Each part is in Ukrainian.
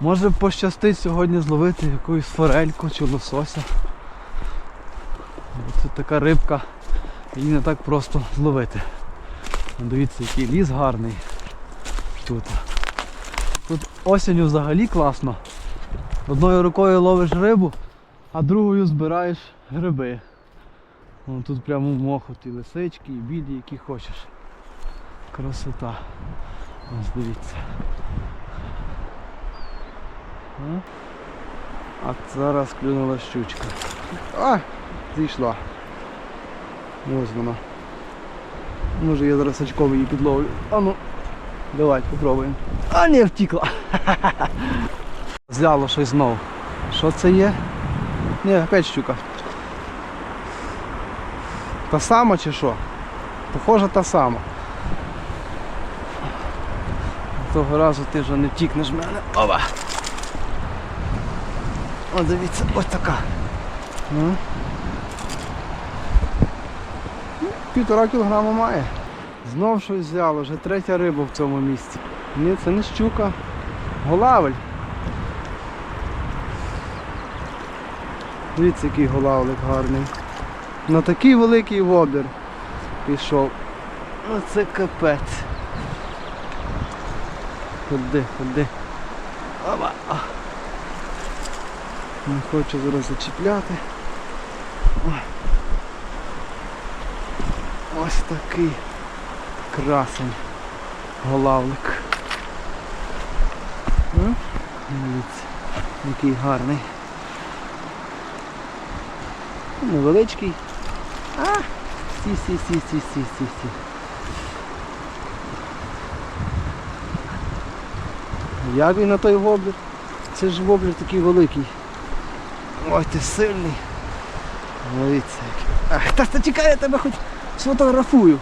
Може пощастить сьогодні зловити якусь форельку чи лосося. Це така рибка, її не так просто зловити. Дивіться, який ліс гарний тут. Тут осінню взагалі класно. Одною рукою ловиш рибу, а другою збираєш гриби. Вон тут прямо в моху ті лисички, і білі, які хочеш. Красота. Ось дивіться. А? Зараз клюнула щучка. А! Зійшла. Ось вона. Може я зараз очково її підловлю. А ну, давай попробуємо. А не втікла. Взяло щось знову. Що це є? Ні, опять щука. Та сама чи що? Похожа та сама. Того разу ти вже не втікнеш в мене. Ова! О, дивіться, ось така. Ну. Ну, Півтора кілограма має. Знов щось взяло, вже третя риба в цьому місці. Ні, це не щука. Голавель. Дивіться, який голавлик гарний. На такий великий вобір пішов. Ну це капець. Ходи, ходи. Опа. Не хочу зараз зачіпляти. Ось такий красень голавлик. Дивіться, який гарний. Невеличкий. А, сі, сі, сі, сі, сі, сі, сі. Як він на той воблер? Це ж воблер такий великий. Ой, ти сильний. Дивіться. Ах, та та чекай, я тебе хоч сфотографую.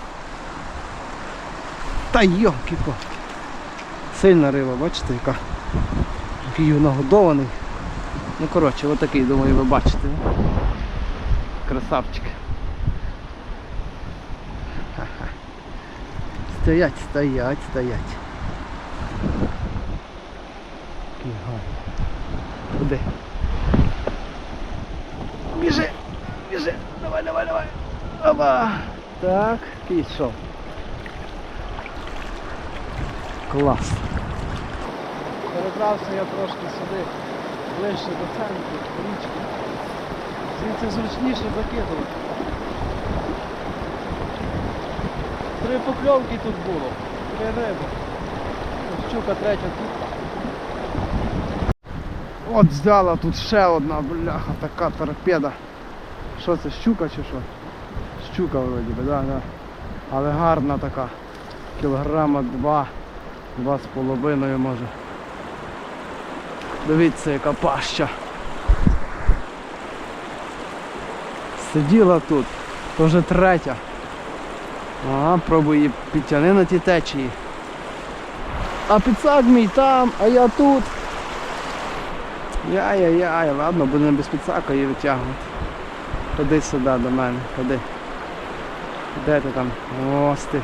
Та йомки палки Сильна риба, бачите, яка? Який нагодований. Ну коротше, отакий, думаю, ви бачите. Красавчик. Стоять, стоять, стоять. Куди? Біжи! Біжи! Давай, давай, давай! Опа! Так, пішов. Клас. Перебрався я трошки сюди, ближче до центру, річки. Звідси зручніше закидувати. Три покльовки тут було, три риби. Щука третя тут. От взяла тут ще одна бляха, така торпеда. Що це, щука чи що? Щука вроді би, да, да. Але гарна така. Кілограма два, два з половиною може. Дивіться, яка паща. Сиділа тут, то вже третя. Ага, пробую її підтягни на ті течії. А підсак мій там, а я тут. Яй-яй-яй, ладно, будемо без підсака її витягувати. Ходи сюди до мене, ходи. Де ти там? Ось ти.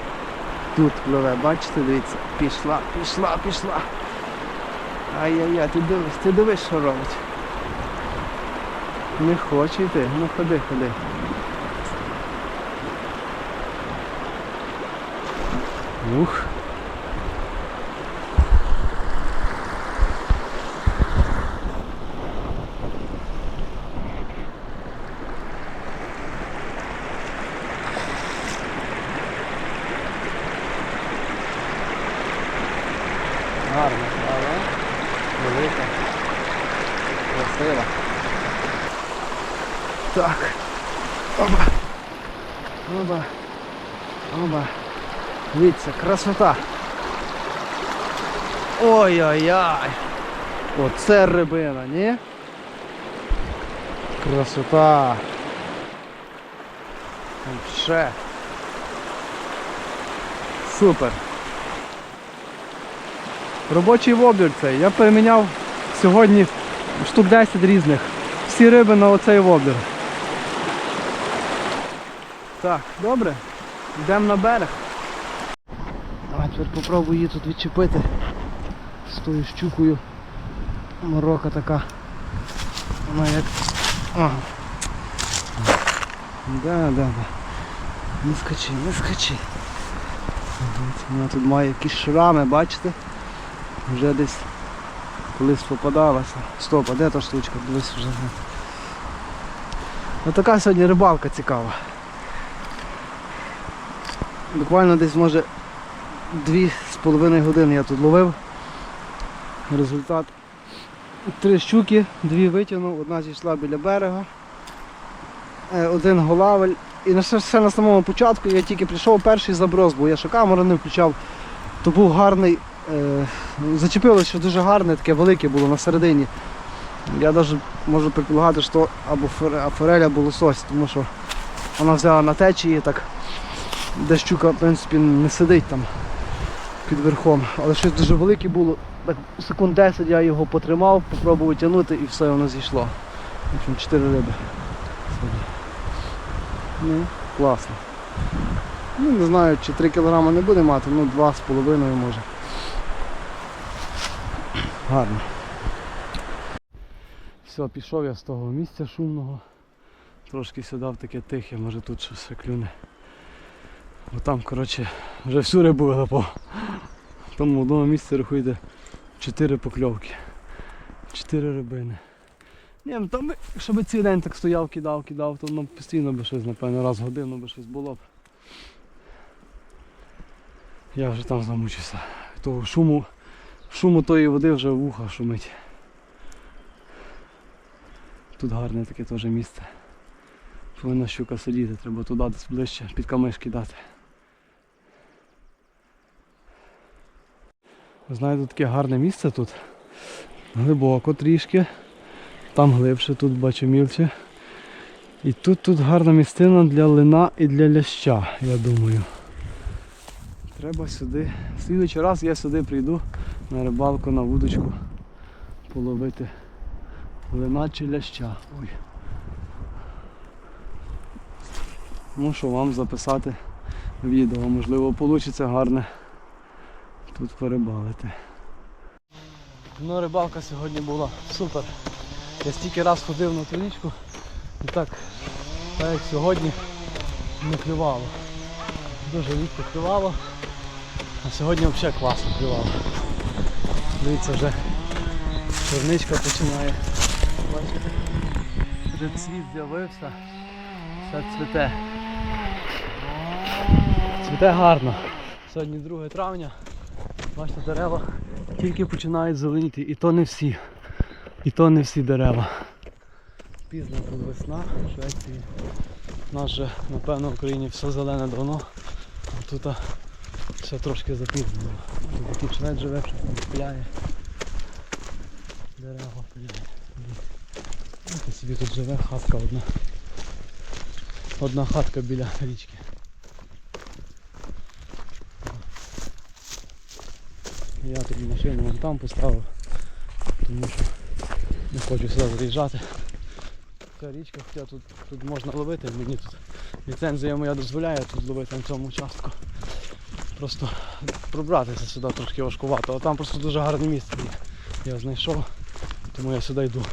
Тут пливе, бачите, дивіться. Пішла, пішла, пішла. Ай-яй-яй, ти дивись, ти дивись, що робить. Не хоче йти, ну ходи, ходи. Ух. Гарна, але велика, красива. Так. Оба. Оба. Оба. Дивіться, красота. Ой-ой-ой. Оце рибина, ні? Красота. Ще. Супер. Робочий воблер цей. Я переміняв сьогодні штук 10 різних. Всі риби на оцей воблер. Так, добре. Йдемо на берег. Давай тепер попробую її тут відчепити з тою щукою. морока така. Вона як. Ага. Да, да, да. Не скачи, не скачи. Вона тут має якісь шрами, бачите? Вже десь колись попадалася. Стоп, а де та штучка? Дивись вже. Ось така сьогодні рибалка цікава. Буквально десь може дві з половиною години я тут ловив. Результат. Три щуки, дві витягнув, одна зійшла біля берега, е, один голавель. І на все на самому початку я тільки прийшов перший заброс, бо я ще камеру не включав. То був гарний, е, зачепилося, що дуже гарне, таке велике було на середині. Я навіть можу предполагати, що або форель, або лосось, тому що вона взяла на течії так, де щука в принципі не сидить там під верхом. Але щось дуже велике було. Секунд 10 я його потримав, попробував тягнути і все воно зійшло. В общем, 4 риби. Ну, класно. Ну, не знаю, чи 3 кг не буде мати, ну 2,5 може. Гарно. Все, пішов я з того місця шумного. Трошки сюди в таке тихе, може тут щось клюне. Бо там, коротше, вже всю рибу вилапав. В тому одному місці рахуйте 4 покльовки. 4 рибини. Ні, ну там би, якщо би цілий день так стояв, кидав, кидав, то ну, постійно би щось, напевно, раз в годину би щось було б. Я вже там замучився. Того шуму, шуму тої води вже вуха шумить. Тут гарне таке теж місце. Повинна щука сидіти, треба туди десь ближче під камиш кидати. Знаєте, таке гарне місце тут. Глибоко трішки. Там глибше, тут бачу мілче. І тут тут гарна місцина для лина і для ляща, я думаю. Треба сюди. В слідуючий раз я сюди прийду на рибалку, на вудочку половити лина чи ляща. Ой. Мушу вам записати відео, можливо вийде гарне тут порибалити. Ну рибалка сьогодні була супер. Я стільки раз ходив на ту річку і так, так як сьогодні не клювало. Дуже рідко клювало, а сьогодні взагалі класно клювало. Дивіться вже черничка починає. Бачите? Вже цвіт з'явився, все цвіте. Цвіте гарно. Сьогодні 2 травня. Бачите, дерева тільки починають зеленіти, і то не всі. І то не всі дерева. Пізна тут весна в Швеції. У нас же, напевно, в Україні все зелене давно, а тут все трошки запізнено. Такий швець живе, що там пиляє. Дерева пиляє. Ось собі тут живе хатка одна. Одна хатка біля річки. Я тут машину вон там поставив, тому що не хочу сюди заїжджати. Така річка, хоча тут, тут можна ловити, мені тут ліцензія моя дозволяє тут ловити на цьому участку. Просто пробратися сюди трошки важкувато, а там просто дуже гарне місце. Я знайшов, тому я сюди йду.